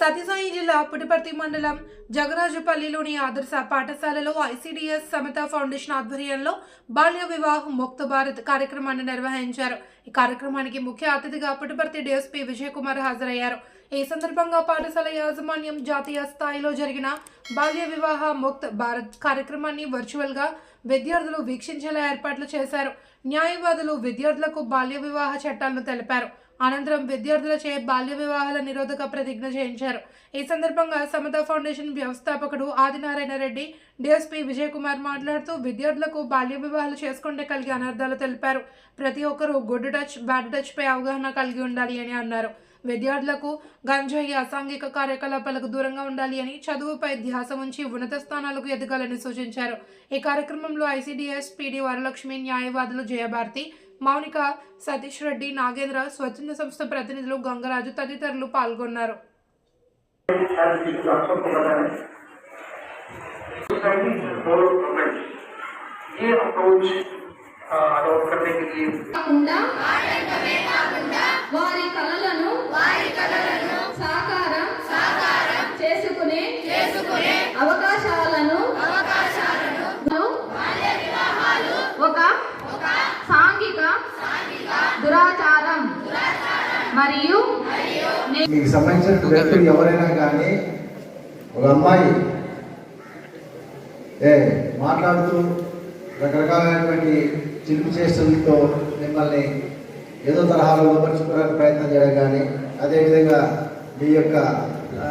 సత్యసాయి జిల్లా పుటిపర్తి మండలం జగరాజుపల్లిలోని ఆదర్శ పాఠశాలలో ఐసీడీఎస్ సమత ఫౌండేషన్ ఆధ్వర్యంలో బాల్య వివాహం ముక్త భారత్ కార్యక్రమాన్ని నిర్వహించారు. ఈ కార్యక్రమానికి ముఖ్య అతిథిగా అప్పటిపర్తి డీఎస్పీ విజయ్ కుమార్ హాజరయ్యారు. ఈ సందర్భంగా పాఠశాల యాజమాన్యం జాతీయ స్థాయిలో జరిగిన బాల్య వివాహ ముక్త్ భారత్ కార్యక్రమాన్ని వర్చువల్గా విద్యార్థులు వీక్షించేలా ఏర్పాట్లు చేశారు. న్యాయవాదులు విద్యార్థులకు బాల్య వివాహ చట్టాలను తెలిపారు. అనంతరం విద్యార్థులచే బాల్య వివాహాల నిరోధక ప్రతిజ్ఞ చేయించారు. ఈ సందర్భంగా సమత ఫౌండేషన్ వ్యవస్థాపకుడు ఆదినారాయణ రెడ్డి డిఎస్పీ విజయ్ కుమార్ మాట్లాడుతూ విద్యార్థులకు బాల్య వివాహాలు చేసుకుంటే కలిగే అనర్థాలు తెలిపారు. ప్రతి ఒక్కరూ గుడ్ టచ్ బ్యాడ్ టచ్ పై అవగాహన కలిగి ఉండాలి అని అన్నారు. విద్యార్థులకు గంజాయి అసాంఘిక కార్యకలాపాలకు దూరంగా ఉండాలి అని చదువుపై ధ్యాస ఉంచి ఉన్నత స్థానాలకు ఎదగాలని సూచించారు. ఈ కార్యక్రమంలో ఐసీడీఎస్ పీడీ వరలక్ష్మి న్యాయవాదులు జయభారతి మౌనిక సతీష్ రెడ్డి నాగేంద్ర స్వచ్ఛంద సంస్థ ప్రతినిధులు గంగరాజు తదితరులు పాల్గొన్నారు. వారి కళలను దురాచారం. మరియు మీకు సంబంధించిన వ్యక్తులు ఎవరైనా కానీ ఒక అమ్మాయి ఏ మాట్లాడుతూ రకరకాలైనటువంటి చిలుపు చేష్టలతో మిమ్మల్ని ఏదో తరహాలో లోపరుచుకోవడానికి ప్రయత్నం చేయడం కానీ అదేవిధంగా మీ యొక్క ఆ,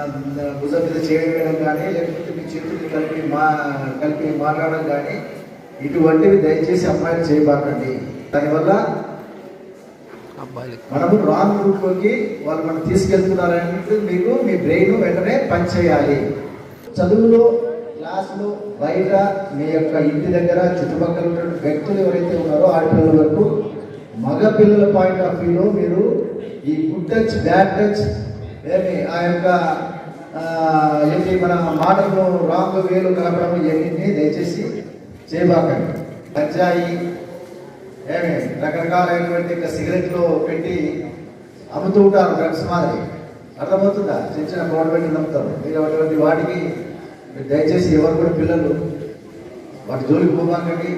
భుజం మీద చేయడం వేయడం కానీ లేకపోతే మీ చేతులు కలిపి మా కలిపి మాట్లాడడం కానీ ఇటువంటివి దయచేసి అమ్మాయిలు చేయబాకండి. దానివల్ల మనము రాంగ్ రూట్లోకి వాళ్ళు మనం తీసుకెళ్తున్నారని మీకు మీ బ్రెయిన్ వెంటనే పనిచేయాలి. చదువులో క్లాసులో బయట మీ యొక్క ఇంటి దగ్గర చుట్టుపక్కల ఉన్న వ్యక్తులు ఎవరైతే ఉన్నారో ఆడపిల్లల వరకు మగ పిల్లల పాయింట్ ఆఫ్ వ్యూలో మీరు ఈ గుడ్ టచ్ బ్యాడ్ టచ్ ఏమి ఆ యొక్క ఏంటి మన మాటలు రాంగ్ వేలు కలపడం ఇవన్నీ దయచేసి చేయబాకండి. గంజాయి ఏమి? రకరకాలైనటువంటి ఇంకా సిగరెట్లో పెట్టి అమ్ముతూ ఉంటారు డ్రగ్స్ మాదిరి. అర్థమవుతుందా? చిన్న చిన్న గోడ పెట్టి నమ్ముతారు. మీరు అటువంటి వాటికి దయచేసి ఎవరు కూడా పిల్లలు వాటి జోలికి పోమాకండి.